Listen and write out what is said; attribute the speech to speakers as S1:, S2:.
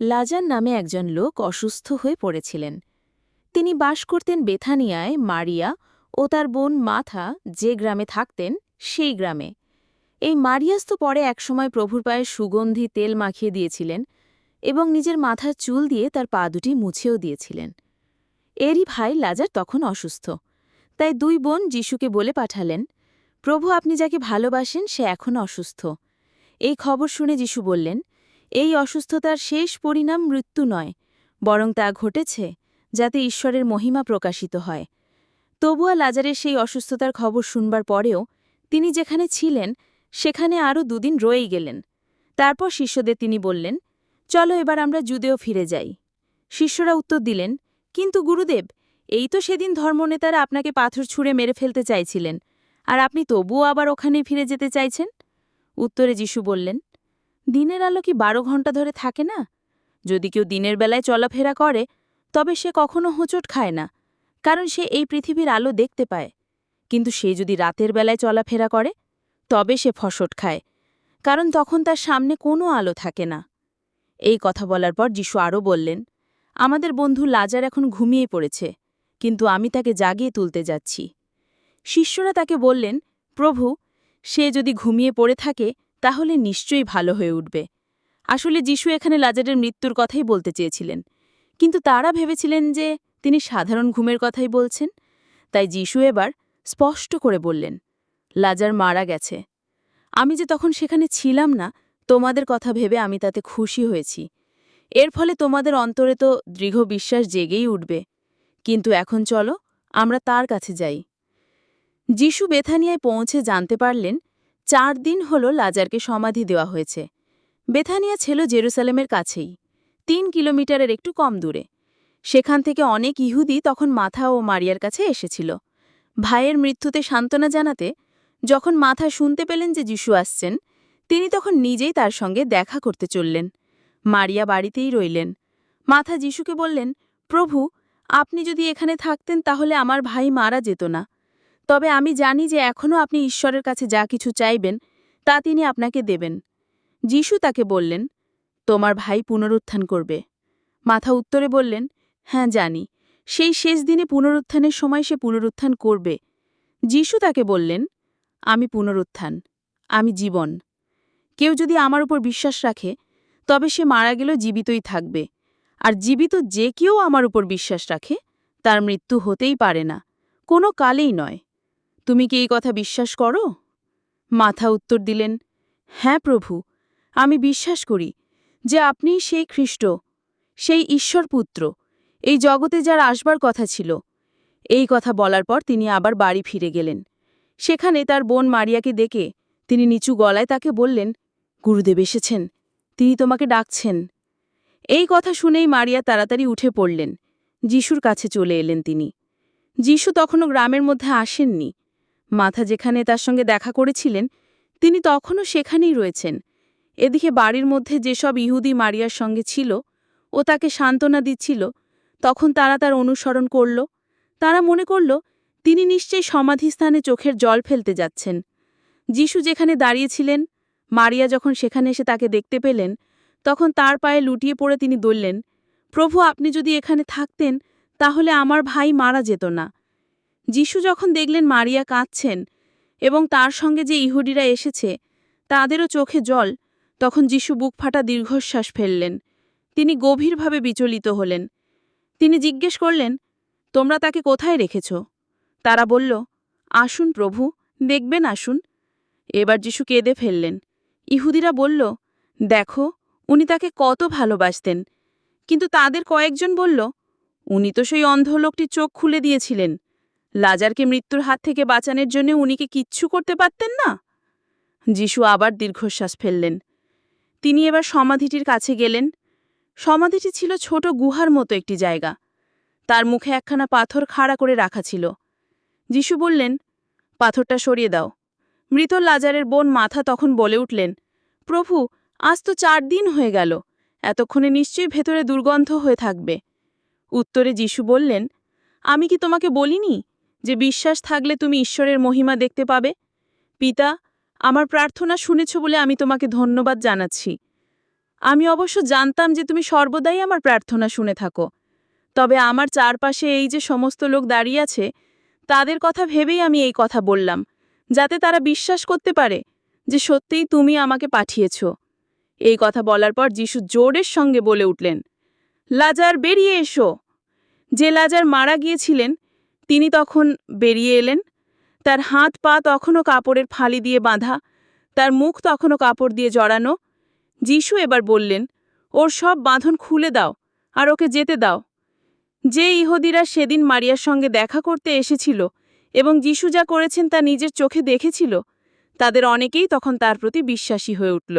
S1: Lazar নামে একজন লোক অসুস্থ হয়ে পড়েছিলেন। তিনি বাস করতেন বেথানিয়ায় মারিয়া ও তার বোন মাথা যে গ্রামে থাকতেন সেই গ্রামে। এই মারিয়াস তো পরে একসময় প্রভুর পায়ে সুগন্ধি তেল মাখিয়ে দিয়েছিলেন এবং নিজের মাথার চুল দিয়ে তার পা দুটি মুছেও দিয়েছিলেন। এরই ভাই লাজার তখন অসুস্থ। তাই দুই বোন যিশুকে বলে পাঠালেন, প্রভু আপনি যাকে ভালোবাসেন সে এখন অসুস্থ। এই খবর শুনে যিশু বললেন এই অসুস্থতার শেষ পরিণাম মৃত্যু নয়, বরং তা ঘটেছে যাতে ঈশ্বরের মহিমা প্রকাশিত হয়। তবুয়া লাজারের সেই অসুস্থতার খবর শুনবার পরেও তিনি যেখানে ছিলেন, সেখানে আরও দুদিন রয়েই গেলেন। তারপর শিষ্যদের তিনি বললেন, চলো এবার আমরা জুদেও ফিরে যাই। শিষ্যরা উত্তর দিলেন, কিন্তু গুরুদেব, এই তো সেদিন ধর্মনেতারা আপনাকে পাথর ছুঁড়ে মেরে ফেলতে চাইছিলেন, আর আপনি তবুও আবার ওখানে ফিরে যেতে চাইছেন? উত্তরে যিশু বললেন দিনের আলো কি বারো ঘণ্টা ধরে থাকে না? যদি কেউ দিনের বেলায় চলাফেরা করে, তবে সে কখনো হোঁচট খায় না, কারণ সে এই পৃথিবীর আলো দেখতে পায়। কিন্তু সে যদি রাতের বেলায় চলাফেরা করে, তবে সে ফসট খায়, কারণ তখন তার সামনে কোনো আলো থাকে না। এই কথা বলার পর যিশু আরও বললেন, আমাদের বন্ধু লাজার এখন ঘুমিয়ে পড়েছে, কিন্তু আমি তাকে জাগিয়ে তুলতে যাচ্ছি। শিষ্যরা তাকে বললেন, প্রভু, সে যদি ঘুমিয়ে পড়ে থাকে তাহলে নিশ্চয়ই ভালো হয়ে উঠবে। আসলে যিশু এখানে লাজারের মৃত্যুর কথাই বলতে চেয়েছিলেন। কিন্তু তারা ভেবেছিলেন যে তিনি সাধারণ ঘুমের কথাই বলছেন। তাই যিশু এবার স্পষ্ট করে বললেন, লাজার মারা গেছে। আমি যে তখন সেখানে ছিলাম না, তোমাদের কথা ভেবে আমি তাতে খুশি হয়েছি। এর ফলে তোমাদের অন্তরে তো দৃঢ় বিশ্বাস জেগেই উঠবে। কিন্তু এখন চলো, আমরা তার কাছে যাই। যিশু বেথানিয়ায় পৌঁছে জানতে পারলেন চার দিন হল লাজারকে সমাধি দেওয়া হয়েছে। বেথানিয়া ছিল জেরুসালেমের কাছেই, তিন কিলোমিটারের একটু কম দূরে। সেখান থেকে অনেক ইহুদি তখন মাথা ও মারিয়ার কাছে এসেছিল। ভাইয়ের মৃত্যুতে সান্ত্বনা জানাতে, যখন মাথা শুনতে পেলেন যে যিশু আসছেন, তিনি তখন নিজেই তার সঙ্গে দেখা করতে চললেন। মারিয়া বাড়িতেই রইলেন। মাথা যিশুকে বললেন, প্রভু, আপনি যদি এখানে থাকতেন তাহলে আমার ভাই মারা যেত না। তবে আমি জানি যে এখনও আপনি ঈশ্বরের কাছে যা কিছু চাইবেন, তা তিনি আপনাকে দেবেন। যিশু তাকে বললেন, তোমার ভাই পুনরুত্থান করবে। মাথা উত্তরে বললেন হ্যাঁ জানি। সেই শেষ দিনে পুনরুত্থানের সময় সে পুনরুত্থান করবে। যিশু তাকে বললেন, আমি পুনরুত্থান, আমি জীবন। কেউ যদি আমার উপর বিশ্বাস রাখে, তবে সে মারা গেলেও জীবিতই থাকবে। আর জীবিত যে কেউ আমার উপর বিশ্বাস রাখে, তার মৃত্যু হতেই পারে না, কোনো কালেই নয়। তুমি কি এই কথা বিশ্বাস করো? মাথা উত্তর দিলেন হ্যাঁ প্রভু, আমি বিশ্বাস করি যে আপনি সেই খ্রিস্ট সেই ঈশ্বরপুত্র, এই জগতে যার আসবার কথা ছিল। এই কথা বলার পর তিনি আবার বাড়ি ফিরে গেলেন। সেখানে তার বোন মারিয়াকে দেখে তিনি নিচু গলায় তাকে বললেন, গুরুদেব এসেছেন, তিনি তোমাকে ডাকছেন। এই কথা শুনেই মারিয়া তাড়াতাড়ি উঠে পড়লেন, যিশুর কাছে চলে এলেন তিনি। যিশু তখনও গ্রামের মধ্যে আসেননি। মাথা যেখানে তার সঙ্গে দেখা করেছিলেন, তিনি তখনও সেখানেই রয়েছেন। এদিকে বাড়ির মধ্যে যেসব ইহুদি মারিয়ার সঙ্গে ছিল ও তাকে সান্ত্বনা দিচ্ছিল, তখন তারা তার অনুসরণ করল। তারা মনে করল, তিনি নিশ্চয়ই সমাধিস্থানে চোখের জল ফেলতে যাচ্ছেন। যিশু যেখানে দাঁড়িয়েছিলেন, মারিয়া যখন সেখানে এসে তাকে দেখতে পেলেন, তখন তার পায়ে লুটিয়ে পড়ে তিনি বললেন, প্রভু, আপনি যদি এখানে থাকতেন, তাহলে আমার ভাই মারা যেত না। যিশু যখন দেখলেন মারিয়া কাঁদছেন এবং তার সঙ্গে যে ইহুডিরা এসেছে, তাদেরও চোখে জল, তখন যিশু বুক ফাটা দীর্ঘশ্বাস ফেললেন। তিনি গভীরভাবে বিচলিত হলেন। তিনি জিজ্ঞেস করলেন, তোমরা তাকে কোথায় রেখেছ? তারা বলল, আসুন প্রভু, দেখবেন, আসুন। এবার যিশু কেঁদে ফেললেন। ইহুদিরা বলল, দেখো, উনি তাকে কত ভালোবাসতেন। কিন্তু তাদের কয়েকজন বলল, উনি তো সেই অন্ধ লোকটির চোখ খুলে দিয়েছিলেন। লাজারকে মৃত্যুর হাত থেকে বাঁচানোর জন্য উনিকে কিচ্ছু করতে পারতেন না? যিশু আবার দীর্ঘশ্বাস ফেললেন। তিনি এবার সমাধিটির কাছে গেলেন। সমাধিটি ছিল ছোট গুহার মতো একটি জায়গা। তার মুখে একখানা পাথর খাড়া করে রাখা ছিল। যিশু বললেন, পাথরটা সরিয়ে দাও। মৃত লাজারের বোন মাথা তখন বলে উঠলেন, প্রভু, আজ তো চার দিন হয়ে গেল। এতক্ষণে নিশ্চয়ই ভেতরে দুর্গন্ধ হয়ে থাকবে। উত্তরে যিশু বললেন, আমি কি তোমাকে বলিনি? যে বিশ্বাস থাকলে তুমি ঈশ্বরের মহিমা দেখতে পাবে। পিতা, আমার প্রার্থনা শুনেছ বলে আমি তোমাকে ধন্যবাদ জানাচ্ছি।
S2: আমি অবশ্য জানতাম যে তুমি সর্বদাই আমার প্রার্থনা শুনে থাকো। তবে আমার চারপাশে এই যে সমস্ত লোক দাঁড়িয়ে আছে, তাদের কথা ভেবেই আমি এই কথা বললাম, যাতে তারা বিশ্বাস করতে পারে যে সত্যিই তুমি আমাকে পাঠিয়েছ। এই কথা বলার পর যিশু জোরের সঙ্গে বলে উঠলেন, লাজার, বেরিয়ে এসো। যে লাজার মারা গিয়েছিলেন তিনি তখন বেরিয়ে এলেন। তার হাত পা তখনও কাপড়ের ফালি দিয়ে বাঁধা, তার মুখ তখনও কাপড় দিয়ে জড়ানো। যিশু এবার বললেন, ওর সব বাঁধন খুলে দাও আর ওকে যেতে দাও। যে ইহুদিরা সেদিন মারিয়ার সঙ্গে দেখা করতে এসেছিল এবং যিশু যা করেছেন তা নিজের চোখে দেখেছিল, তাদের অনেকেই তখন তার প্রতি বিশ্বাসী হয়ে উঠল।